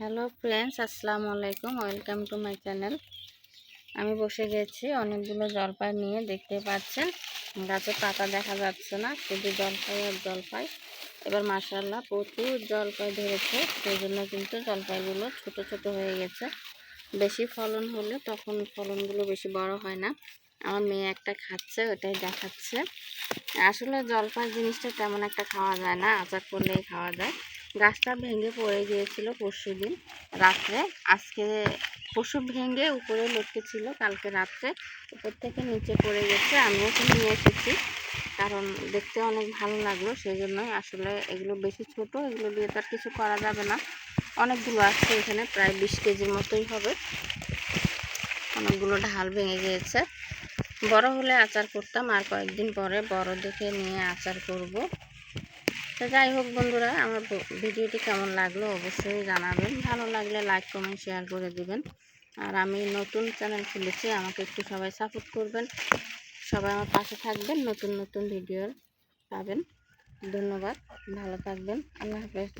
Hello friends আসসালামু আলাইকুম welcome to my channel আমি বসে গেছি অনেকগুলো জলপাই নিয়ে, দেখতে পাচ্ছেন? গাছে পাতা দেখা যাচ্ছে না, শুধু জলপাই আর জলপাই। এবার মাসাল্লাহ প্রচুর জলপাই ধরেছে সেই জন্য কিন্তু জলপাইগুলো ছোট ছোট হয়ে গেছে। বেশি ফলন হলে তখন ফলনগুলো বেশি বড় হয় না। আমার মেয়ে একটা খাচ্ছে, ওটাই দেখাচ্ছে। আসলে জলপাই জিনিসটা তেমন একটা খাওয়া যায় না, আচার করলেই খাওয়া যায়। গাছটা ভেঙে পড়ে গিয়েছিল পরশু দিন রাত্রে। আজকে পশু ভেঙে উপরে ছিল, কালকে রাত্রে উপর থেকে নিচে পড়ে গেছে। আমিও নিয়ে এসেছি, কারণ দেখতে অনেক ভালো লাগল সেই জন্যই আসলে এগুলো বেশি ছোট, এগুলো দিয়ে তো আর কিছু করা যাবে না। অনেকগুলো আসছে এখানে, প্রায় বিশ কেজির মতোই হবে। অনেকগুলো ঢাল ভেঙে গিয়েছে। বড় হলে আচার করতাম, আর কয়েকদিন পরে বড় দেখে নিয়ে আচার করব। তো যাই হোক বন্ধুরা, আমার ভিডিওটি কেমন লাগল অবশ্যই জানাবেন। ভালো লাগলে লাইক কমেন্ট শেয়ার করে দেবেন। আর আমি নতুন চ্যানেল খুলেছি, আমাকে একটু সবাই সাপোর্ট করবেন। সবাই আমার পাশে থাকবেন, নতুন নতুন ভিডিও পাবেন। ধন্যবাদ, ভালো থাকবেন। আল্লাহ হাফেজ।